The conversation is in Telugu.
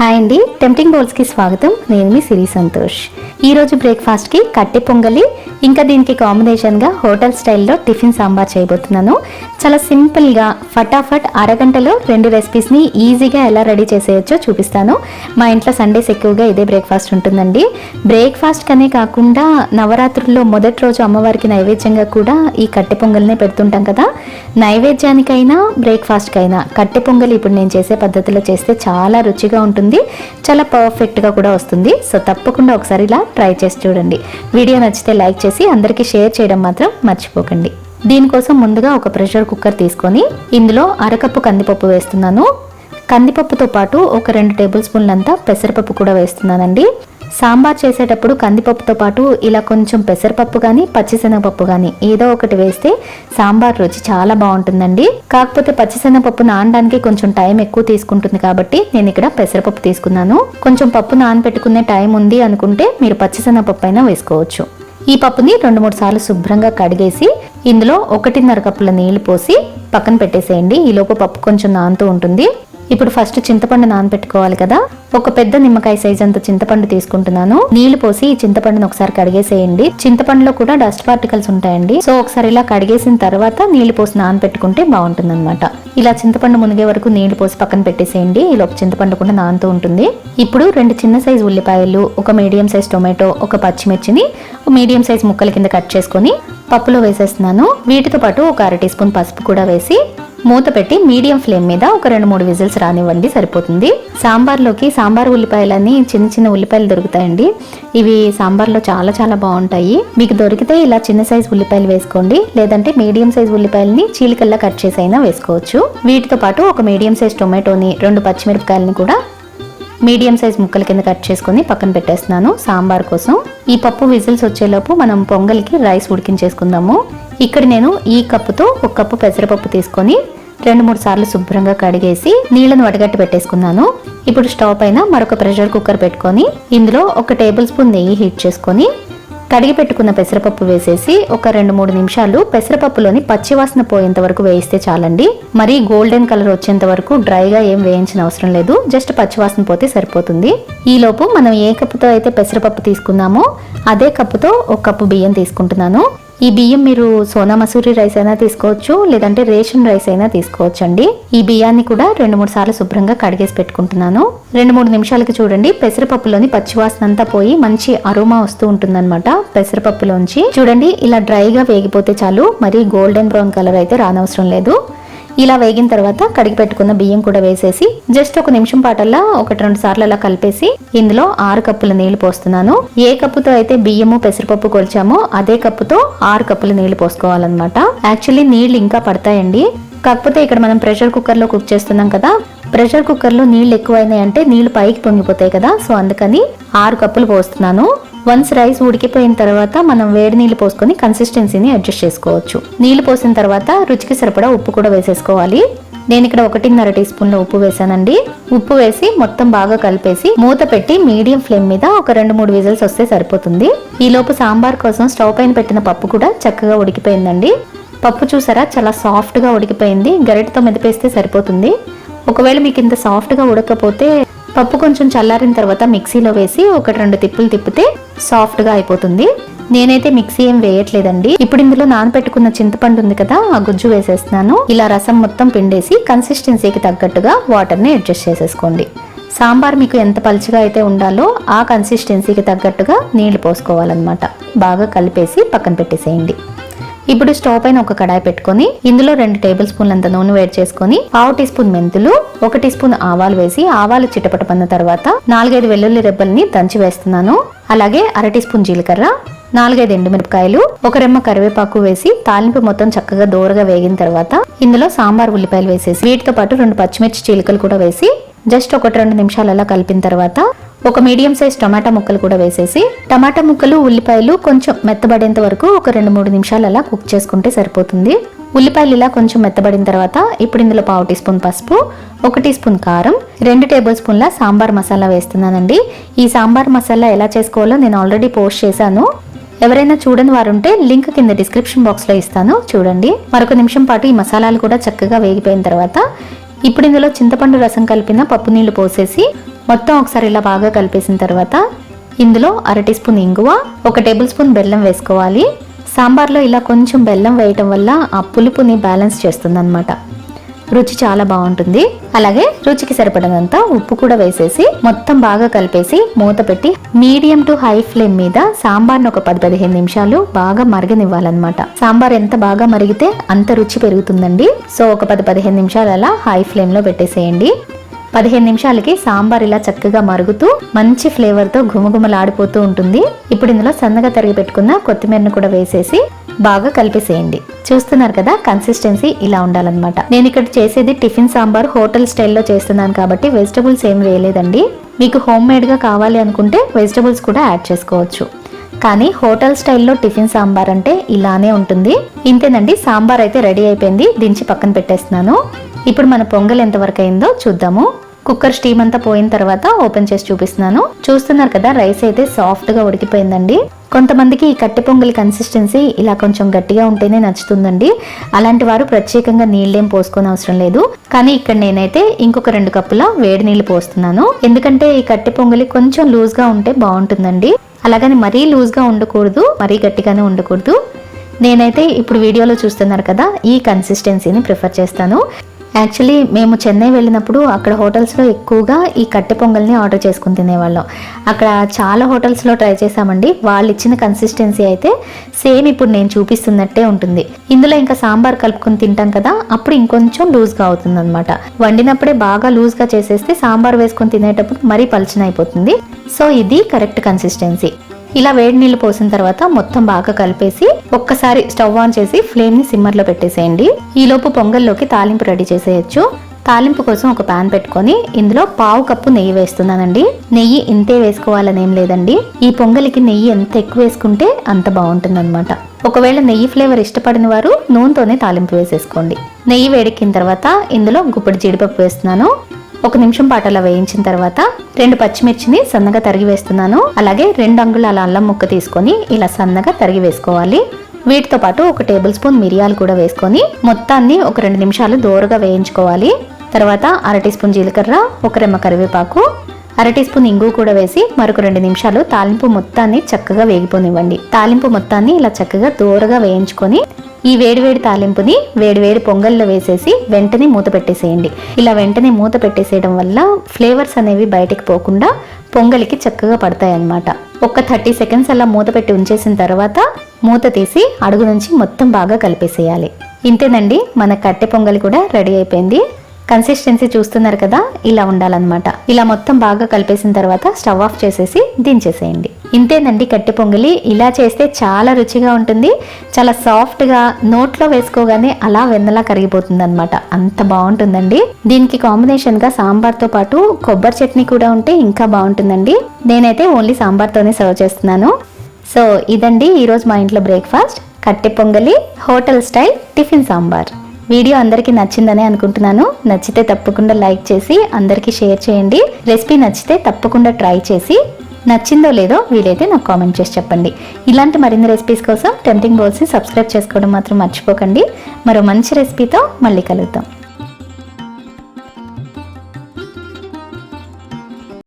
హాయ్ అండి టెంప్టింగ్ బౌల్స్కి స్వాగతం. నేను మీ సిరి సంతోష్. ఈరోజు బ్రేక్ఫాస్ట్కి కట్టె పొంగలి ఇంకా దీనికి కాంబినేషన్గా హోటల్ స్టైల్లో టిఫిన్ సాంబార్ చేయబోతున్నాను. చాలా సింపుల్గా ఫటాఫట్ అరగంటలో రెండు రెసిపీస్ని ఈజీగా ఎలా రెడీ చేసేయచ్చో చూపిస్తాను. మా ఇంట్లో సండేస్ ఎక్కువగా ఇదే బ్రేక్ఫాస్ట్ ఉంటుందండి. బ్రేక్ఫాస్ట్ కనే కాకుండా నవరాత్రుల్లో మొదటి రోజు అమ్మవారికి నైవేద్యంగా కూడా ఈ కట్టె పొంగల్నే పెడుతుంటాం కదా. నైవేద్యానికైనా బ్రేక్ఫాస్ట్కైనా కట్టె పొంగల్ ఇప్పుడు నేను చేసే పద్ధతిలో చేస్తే చాలా రుచిగా ఉంటుంది చాలా పర్ఫెక్ట్గా కూడా వస్తుంది. సో తప్పకుండా ఒకసారి ఇలా ట్రై చేసి చూడండి. వీడియో నచ్చితే లైక్ చేసి అందరికీ షేర్ చేయడం మాత్రం మర్చిపోకండి. దీనికోసం ముందుగా ఒక ప్రెషర్ కుక్కర్ తీసుకొని ఇందులో అరకప్పు కందిపప్పు వేస్తున్నాను. కందిపప్పుతో పాటు ఒక రెండు టేబుల్ స్పూన్లంతా పెసరపప్పు కూడా వేస్తున్నానండి. సాంబార్ చేసేటప్పుడు కందిపప్పుతో పాటు ఇలా కొంచెం పెసరపప్పు కానీ పచ్చిశనగపప్పు కానీ ఏదో ఒకటి వేస్తే సాంబార్ రుచి చాలా బాగుంటుందండి. కాకపోతే పచ్చిశనగపప్పు నానడానికి కొంచెం టైం ఎక్కువ తీసుకుంటుంది కాబట్టి నేను ఇక్కడ పెసరపప్పు తీసుకున్నాను. కొంచెం పప్పు నానబెట్టుకునే టైం ఉంది అనుకుంటే మీరు పచ్చిశనగపప్పు అయినా వేసుకోవచ్చు. ఈ పప్పుని రెండు మూడు సార్లు శుభ్రంగా కడిగేసి ఇందులో ఒకటిన్నర కప్పుల నీళ్ళు పోసి పక్కన పెట్టేసేయండి. ఈలోపు పప్పు కొంచెం నానుతూ ఉంటుంది. ఇప్పుడు ఫస్ట్ చింతపండు నానబెట్టుకోవాలి కదా. ఒక పెద్ద నిమ్మకాయ సైజ్ అంత చింతపండు తీసుకుంటున్నాను. నీళ్ళు పోసి ఈ చింతపండుని ఒకసారి కడిగేసేయండి. చింతపండులో కూడా డస్ట్ పార్టికల్స్ ఉంటాయండి. సో ఒకసారి ఇలా కడిగేసిన తర్వాత నీళ్ళు పోసి నానబెట్టుకుంటే బాగుంటుంది అనమాట ఇలా చింతపండు మునిగే వరకు నీళ్ళు పోసి పక్కన పెట్టేసేయండి. ఈ లోపు చింతపండు కూడా నానుతూ ఉంటుంది. ఇప్పుడు రెండు చిన్న సైజ్ ఉల్లిపాయలు ఒక మీడియం సైజ్ టొమాటో ఒక పచ్చిమిర్చిని మీడియం సైజ్ ముక్కల కింద కట్ చేసుకొని పప్పులో వేసేస్తున్నాను. వీటితో పాటు ఒక అర టీ స్పూన్ పసుపు కూడా వేసి మూత పెట్టి మీడియం ఫ్లేమ్ మీద ఒక రెండు మూడు విజిల్స్ రానివ్వండి సరిపోతుంది. సాంబార్లోకి సాంబార్ ఉల్లిపాయలని చిన్న చిన్న ఉల్లిపాయలు దొరుకుతాయండి. ఇవి సాంబార్లో చాలా చాలా బాగుంటాయి. మీకు దొరికితే ఇలా చిన్న సైజ్ ఉల్లిపాయలు వేసుకోండి. లేదంటే మీడియం సైజ్ ఉల్లిపాయలని చీలికల్లా కట్ చేసి అయినా వేసుకోవచ్చు. వీటితో పాటు ఒక మీడియం సైజ్ టొమాటోని రెండు పచ్చిమిరపకాయలని కూడా మీడియం సైజ్ ముక్కల కింద కట్ చేసుకొని పక్కన పెట్టేస్తున్నాను. సాంబార్ కోసం. ఈ పప్పు విజిల్స్ వచ్చేలోపు మనం పొంగల్కి రైస్ ఉడికించేసుకుందాము. ఇక్కడ నేను ఈ కప్పుతో ఒక కప్పు పెసరపప్పు తీసుకొని రెండు మూడు సార్లు శుభ్రంగా కడిగేసి నీళ్ళను వడగట్టి పెట్టేసుకున్నాను. ఇప్పుడు స్టవ్ పైన మరొక ప్రెషర్ కుక్కర్ పెట్టుకొని ఇందులో ఒక టేబుల్ స్పూన్ నెయ్యి హీట్ చేసుకొని కడిగి పెట్టుకున్న పెసరపప్పు వేసేసి ఒక రెండు మూడు నిమిషాలు పెసరపప్పులోని పచ్చివాసన పోయేంత వరకు వేయిస్తే చాలండి. మరి గోల్డెన్ కలర్ వచ్చేంత వరకు డ్రైగా ఏం వేయించిన అవసరం లేదు. జస్ట్ పచ్చివాసన పోతే సరిపోతుంది. ఈలోపు మనం ఏ కప్పుతో అయితే పెసరపప్పు తీసుకున్నామో అదే కప్పుతో ఒక కప్పు బియ్యం తీసుకుంటున్నాను. ఈ బియ్యం మీరు సోనా మసూరి రైస్ అయినా తీసుకోవచ్చు లేదంటే రేషన్ రైస్ అయినా తీసుకోవచ్చు అండి ఈ బియ్యాన్ని కూడా రెండు మూడు సార్లు శుభ్రంగా కడిగేసి పెట్టుకుంటున్నాను. రెండు మూడు నిమిషాలకి చూడండి. పెసరపప్పులోని పచ్చివాసన అంతా పోయి మంచి అరోమా వస్తూ ఉంటుందన్నమాట పెసరపప్పులోంచి. చూడండి ఇలా డ్రైగా వేగిపోతే చాలు. మరి గోల్డెన్ బ్రౌన్ కలర్ అయితే రానవసరం లేదు. ఇలా వేగిన తర్వాత కడిగి పెట్టుకున్న బియ్యం కూడా వేసేసి జస్ట్ ఒక నిమిషం పాటల్లా ఒకటి రెండు సార్లు అలా కలిపేసి ఇందులో ఆరు కప్పుల నీళ్ళు పోస్తున్నాను. ఏ కప్పుతో అయితే బియ్యము పెసరపప్పు కొలిచామో అదే కప్పుతో ఆరు కప్పుల నీళ్ళు పోసుకోవాలన్నమాట. యాక్చువల్లీ నీళ్ళు ఇంకా పడతాయండి. కాకపోతే ఇక్కడ మనం ప్రెషర్ కుక్కర్లో కుక్ చేస్తున్నాం కదా ప్రెషర్ కుక్కర్లో నీళ్ళు ఎక్కువైనాయి అంటే నీళ్ళు పైకి పొంగిపోతాయి కదా సో అందుకని ఆరు కప్పులు పోస్తున్నాను. వన్స్ రైస్ ఉడికిపోయిన తర్వాత మనం వేడి నీళ్ళు పోసుకొని కన్సిస్టెన్సీని అడ్జస్ట్ చేసుకోవచ్చు. నీళ్ళు పోసిన తర్వాత రుచికి సరిపడా ఉప్పు కూడా వేసేసుకోవాలి. నేను ఇక్కడ ఒకటిన్నర టీ స్పూన్ల ఉప్పు వేసానండి. ఉప్పు వేసి మొత్తం బాగా కలిపేసి మూత పెట్టి మీడియం ఫ్లేమ్ మీద ఒక రెండు మూడు విజిల్స్ వస్తే సరిపోతుంది. ఈ లోపు సాంబార్ కోసం స్టవ్ పైన పెట్టిన పప్పు కూడా చక్కగా ఉడికిపోయిందండి. పప్పు చూసారా? చాలా సాఫ్ట్గా ఉడికిపోయింది. గరిటతో మెదిపేస్తే సరిపోతుంది. ఒకవేళ మీకు ఇంత సాఫ్ట్గా ఉడకపోతే పప్పు కొంచెం చల్లారిన తర్వాత మిక్సీలో వేసి ఒక రెండు తిప్పులు తిప్పితే సాఫ్ట్గా అయిపోతుంది. నేనైతే మిక్సీ ఏం వేయట్లేదండి. ఇప్పుడు ఇందులో నానబెట్టుకున్న చింతపండు ఉంది కదా ఆ గుజ్జు వేసేస్తున్నాను. ఇలా రసం మొత్తం పిండేసి కన్సిస్టెన్సీకి తగ్గట్టుగా వాటర్ని అడ్జస్ట్ చేసేసుకోండి. సాంబార్ మీకు ఎంత పలుచగా అయితే ఉండాలో ఆ కన్సిస్టెన్సీకి తగ్గట్టుగా నీళ్ళు పోసుకోవాలన్నమాట. బాగా కలిపేసి పక్కన పెట్టేసేయండి. ఇప్పుడు స్టవ్ పైన ఒక కడాయి పెట్టుకొని ఇందులో రెండు టేబుల్ స్పూన్లంత నూనె వేడి చేసుకొని పావు టీ స్పూన్ మెంతులు ఒక టీ స్పూన్ ఆవాలు వేసి ఆవాలు చిటపటపన్న తర్వాత నాలుగైదు వెల్లుల్లి రెబ్బల్ని దంచి వేస్తున్నాను. అలాగే అర టీ స్పూన్ జీలకర్ర నాలుగైదు ఎండుమిరపకాయలు ఒక రెమ్మ కరివేపాకు వేసి తాలింపు మొత్తం చక్కగా దోరగా వేగిన తర్వాత ఇందులో సాంబార్ ఉల్లిపాయలు వేసేసి వీటితో పాటు రెండు పచ్చిమిర్చి చీలికలు కూడా వేసి జస్ట్ ఒకటి రెండు నిమిషాలు అలా కలిపిన తర్వాత ఒక మీడియం సైజ్ టమాటా ముక్కలు కూడా వేసేసి టమాటా ముక్కలు ఉల్లిపాయలు కొంచెం మెత్తబడేంత వరకు ఒక రెండు మూడు నిమిషాలు అలా కుక్ చేసుకుంటే సరిపోతుంది. ఉల్లిపాయలు ఇలా కొంచెం మెత్తబడిన తర్వాత ఇప్పుడు ఇందులో పావు టీ స్పూన్ పసుపు ఒక టీ స్పూన్ కారం రెండు టేబుల్ స్పూన్ల సాంబార్ మసాలా వేస్తున్నానండి. ఈ సాంబార్ మసాలా ఎలా చేసుకోవాలో నేను ఆల్రెడీ పోస్ట్ చేశాను. ఎవరైనా చూడని వారుంటే లింక్ కింద డిస్క్రిప్షన్ బాక్స్లో ఇస్తాను చూడండి. మరొక నిమిషం పాటు ఈ మసాలాలు కూడా చక్కగా వేగిపోయిన తర్వాత ఇప్పుడు ఇందులో చింతపండు రసం కలిపిన పప్పు నీళ్ళు పోసేసి మొత్తం ఒకసారి ఇలా బాగా కలిపేసిన తర్వాత ఇందులో అర టీ స్పూన్ ఇంగువ ఒక టేబుల్ స్పూన్ బెల్లం వేసుకోవాలి. సాంబార్లో ఇలా కొంచెం బెల్లం వేయటం వల్ల ఆ పులుపుని బ్యాలెన్స్ చేస్తుంది రుచి చాలా బాగుంటుంది. అలాగే రుచికి సరిపడినంత ఉప్పు కూడా వేసేసి మొత్తం బాగా కలిపేసి మూత పెట్టి మీడియం టు హై ఫ్లేమ్ మీద సాంబార్ను ఒక పది పదిహేను నిమిషాలు బాగా మరగనివ్వాలన్నమాట. సాంబార్ ఎంత బాగా మరిగితే అంత రుచి పెరుగుతుందండి. సో ఒక పది పదిహేను నిమిషాలు అలా హై ఫ్లేమ్లో పెట్టేసేయండి. పదిహేను నిమిషాలకి సాంబార్ ఇలా చక్కగా మరుగుతూ మంచి ఫ్లేవర్తో ఘుమఘుమలాడిపోతూ ఉంటుంది. ఇప్పుడు ఇందులో సన్నగా తరిగి పెట్టుకున్న కొత్తిమీరను కూడా వేసేసి బాగా కలిపేసేయండి. చూస్తున్నారు కదా కన్సిస్టెన్సీ ఇలా ఉండాలన్నమాట. నేను ఇక్కడ చేసేది టిఫిన్ సాంబార్ హోటల్ స్టైల్లో చేస్తున్నాను కాబట్టి వెజిటబుల్స్ ఏం వేయలేదండి. మీకు హోమ్ మేడ్గా కావాలి అనుకుంటే వెజిటబుల్స్ కూడా యాడ్ చేసుకోవచ్చు. కానీ హోటల్ స్టైల్లో టిఫిన్ సాంబార్ అంటే ఇలానే ఉంటుంది. ఇంతేనండి సాంబార్ అయితే రెడీ అయిపోయింది. దించి పక్కన పెట్టేస్తున్నాను. ఇప్పుడు మన పొంగల్ ఎంతవరకు అయిందో చూద్దాము. కుక్కర్ స్టీమ్ అంతా పోయిన తర్వాత ఓపెన్ చేసి చూపిస్తున్నాను. చూస్తున్నారు కదా రైస్ అయితే సాఫ్ట్గా ఉడికిపోయిందండి. కొంతమందికి ఈ కట్టె పొంగలి కన్సిస్టెన్సీ ఇలా కొంచెం గట్టిగా ఉంటేనే నచ్చుతుందండి. అలాంటి వారు ప్రత్యేకంగా నీళ్ళేం పోసుకోని అవసరం లేదు. కానీ ఇక్కడ నేనైతే ఇంకొక రెండు కప్పుల వేడి నీళ్ళు పోస్తున్నాను. ఎందుకంటే ఈ కట్టె పొంగలి కొంచెం లూజ్గా ఉంటే బాగుంటుందండి. అలాగని మరీ లూజ్గా ఉండకూడదు మరీ గట్టిగానే ఉండకూడదు. నేనైతే ఇప్పుడు వీడియోలో చూస్తున్నారు కదా ఈ కన్సిస్టెన్సీని ప్రిఫర్ చేస్తాను. యాక్చువల్లీ మేము చెన్నై వెళ్ళినప్పుడు అక్కడ హోటల్స్లో ఎక్కువగా ఈ కట్టె పొంగల్ని ఆర్డర్ చేసుకుని తినేవాళ్ళం. అక్కడ చాలా హోటల్స్లో ట్రై చేసామండి వాళ్ళు ఇచ్చిన కన్సిస్టెన్సీ అయితే సేమ్ ఇప్పుడు నేను చూపిస్తున్నట్టే ఉంటుంది. ఇందులో ఇంకా సాంబార్ కలుపుకొని తింటాం కదా అప్పుడు ఇంకొంచెం లూజ్గా అవుతుంది అనమాట వండినప్పుడే బాగా లూజ్గా చేసేస్తే సాంబార్ వేసుకొని తినేటప్పుడు మరీ పలచన అయిపోతుంది సో ఇది కరెక్ట్ కన్సిస్టెన్సీ ఇలా వేడి నీళ్ళు పోసిన తర్వాత మొత్తం బాగా కలిపేసి ఒక్కసారి స్టవ్ ఆన్ చేసి ఫ్లేమ్ని సిమ్మర్లో పెట్టేసేయండి. ఈలోపు పొంగల్లోకి తాలింపు రెడీ చేసేయచ్చు. తాలింపు కోసం ఒక పాన్ పెట్టుకొని ఇందులో పావు కప్పు నెయ్యి వేస్తున్నానండి. నెయ్యి ఇంతే వేసుకోవాలని ఏం లేదండి. ఈ పొంగలికి నెయ్యి ఎంత ఎక్కువ వేసుకుంటే అంత బాగుంటుంది అనమాట ఒకవేళ నెయ్యి ఫ్లేవర్ ఇష్టపడిన వారు నూనెతోనే తాలింపు వేసేసుకోండి. నెయ్యి వేడెక్కిన తర్వాత ఇందులో గుప్పడి జీడిపప్పు వేస్తున్నాను. ఒక నిమిషం పాటు అలా వేయించిన తర్వాత రెండు పచ్చిమిర్చిని సన్నగా తరిగి వేస్తున్నాను. అలాగే రెండు అంగుళాల అల్లం ముక్క తీసుకొని ఇలా సన్నగా తరిగి వేసుకోవాలి. వీటితో పాటు ఒక టేబుల్ స్పూన్ మిరియాలు కూడా వేసుకొని మొత్తాన్ని ఒక రెండు నిమిషాలు దోరగా వేయించుకోవాలి. తర్వాత అర టీ స్పూన్ జీలకర్ర ఒక రెమ్మ కరివేపాకు అర టీ స్పూన్ ఇంగు కూడా వేసి మరొక రెండు నిమిషాలు తాలింపు మొత్తాన్ని చక్కగా వేగిపోనివ్వండి. తాలింపు మొత్తాన్ని ఇలా చక్కగా దూరగా వేయించుకొని ఈ వేడివేడి తాలింపుని వేడివేడి పొంగల్లో వేసేసి వెంటనే మూత పెట్టేసేయండి. ఇలా వెంటనే మూత పెట్టేసేయడం వల్ల ఫ్లేవర్స్ అనేవి బయటికి పోకుండా పొంగలికి చక్కగా పడతాయి అన్నమాట ఒక థర్టీ సెకండ్స్ అలా మూత పెట్టి ఉంచేసిన తర్వాత మూత తీసి అడుగు నుంచి మొత్తం బాగా కలిపేసేయాలి. ఇంతేనండి మన కట్టె పొంగలి కూడా రెడీ అయిపోయింది. కన్సిస్టెన్సీ చూస్తున్నారు కదా ఇలా ఉండాలన్నమాట. ఇలా మొత్తం బాగా కలిపేసిన తర్వాత స్టవ్ ఆఫ్ చేసేసి దించేసేయండి. ఇంతేనండి కట్టె పొంగలి. ఇలా చేస్తే చాలా రుచిగా ఉంటుంది. చాలా సాఫ్ట్గా నోట్లో వేసుకోగానే అలా వెన్నలా కరిగిపోతుంది అనమాట అంత బాగుంటుందండి. దీనికి కాంబినేషన్గా సాంబార్తో పాటు కొబ్బరి చట్నీ కూడా ఉంటే ఇంకా బాగుంటుందండి. నేనైతే ఓన్లీ సాంబార్తోనే సర్వ్ చేస్తున్నాను. సో ఇదండి ఈరోజు మా ఇంట్లో బ్రేక్ఫాస్ట్. కట్టె పొంగలి hotel style tiffin sambar. Video అందరికీ నచ్చిందని అనుకుంటున్నాను. నచ్చితే తప్పకుండా లైక్ చేసి అందరికీ షేర్ చేయండి. రెసిపీ నచ్చితే తప్పకుండా ట్రై చేసి నచ్చిందో లేదో వీలైతే నాకు కామెంట్ చేసి చెప్పండి. ఇలాంటి మరిన్ని రెసిపీస్ కోసం టెంప్టింగ్ బోల్స్ని సబ్స్క్రైబ్ చేసుకోవడం మాత్రం మర్చిపోకండి. మరో మంచి రెసిపీతో మళ్ళీ కలుద్దాం.